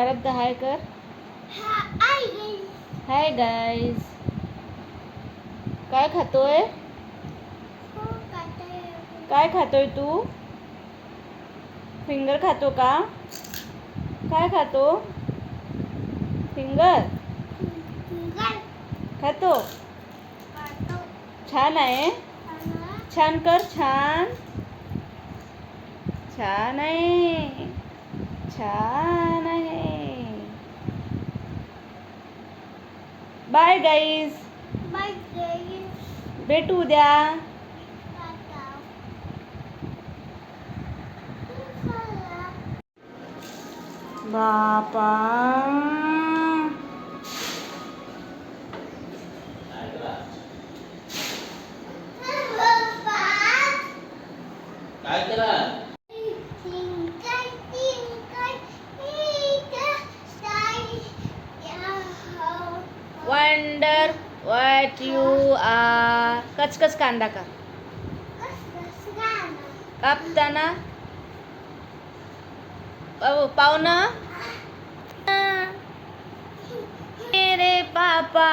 आराध्या हाय कर hi guys काय खातोय? काय खातोय तू? फिंगर खातो का? काय खातो? फिंगर खातो. छान आहे. छान कर छान. छान आहे. छान आहे. बाय गाईज भेटू उद्या बापा वंडर वॅट यू आर कचकच कांदा का कापताना पाव- पाहुणा मेरे पापा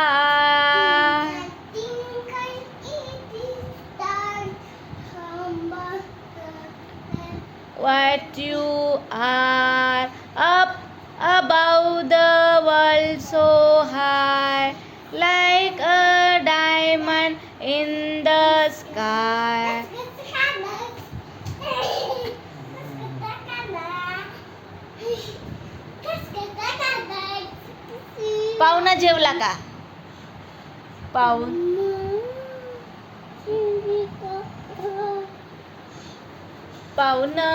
what you are up above the world so high पाहुणा जेवला का? पाहून पाहुणा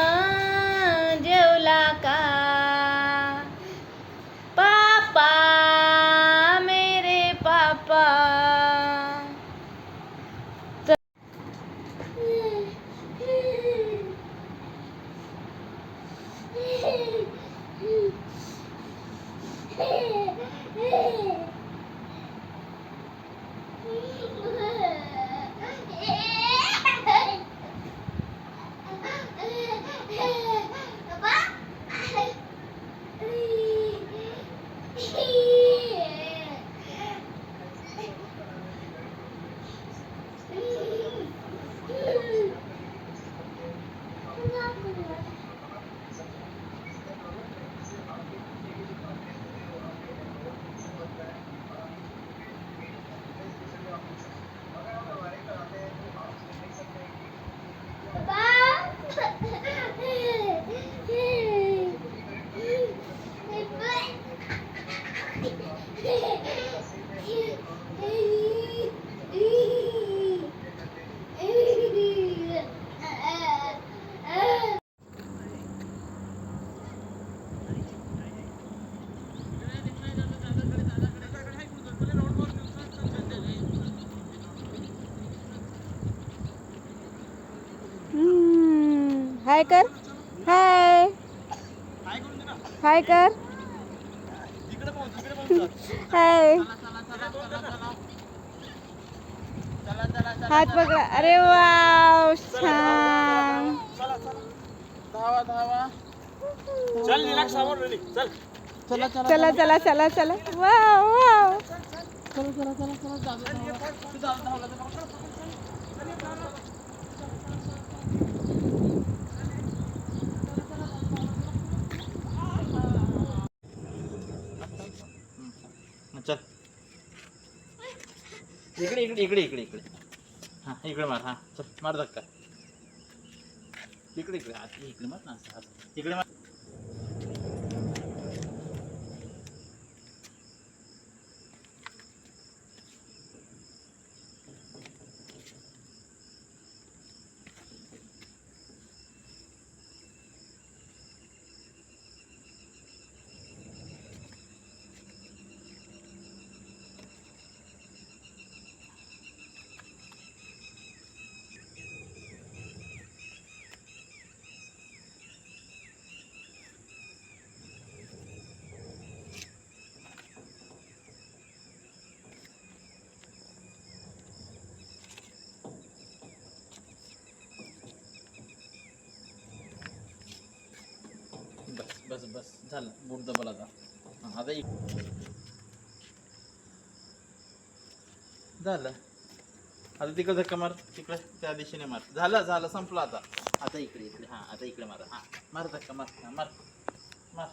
हाय कर. हाय. हाय कर. हाय. हात पकडा. अरे वाव छान. धावा धावा चल निराग समोर रेली चल चला चला चला. चला चला चला. Wow wow. चला चला चला चला. चल. इकडे इकडे इकडे इकडे इकडे. हा इकडे मार हा. चल मार धक्का. इकडे इकडे. हा इकडे मार ना इकडे मार. बस बस. झालं. बोट दबल आता. हा, आता झालं. आता तिकडं धक्का मार. तिकडं त्या दिशेने मार. झालं झालं. संपलं आता. आता इकडे इकडे. हां आता इकडे मार. हां. मार धक्का मार. हा, मार. मार.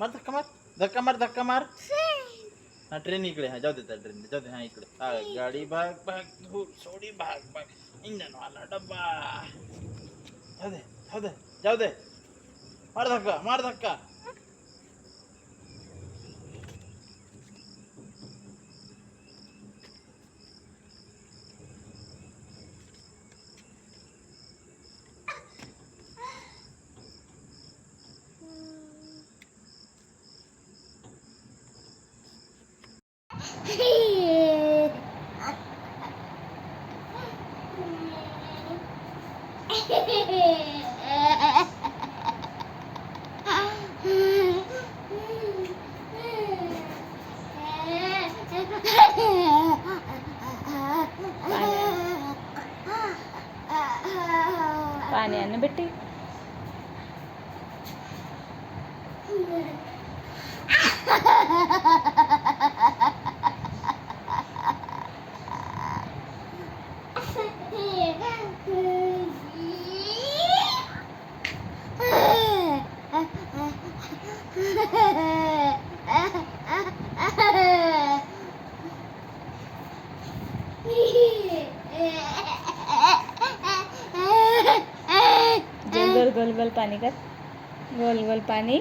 मार धक्का मार. धक्का मार धक्का मार. हा ट्रेन इकडे हा जाऊ दे त्या ट्रेन जाऊ दे हा इकडे हा गाडी भाग भाग धूर सोडी भाग भाग इंजन वाला डब्बा जाऊ दे जाऊ दे जाऊ दे मार धक्का मार धक्का पाणी आण ना गोल गोल पाणी कर. गोल गोल पाणी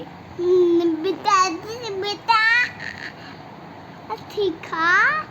बेटा बेटा. ठीक है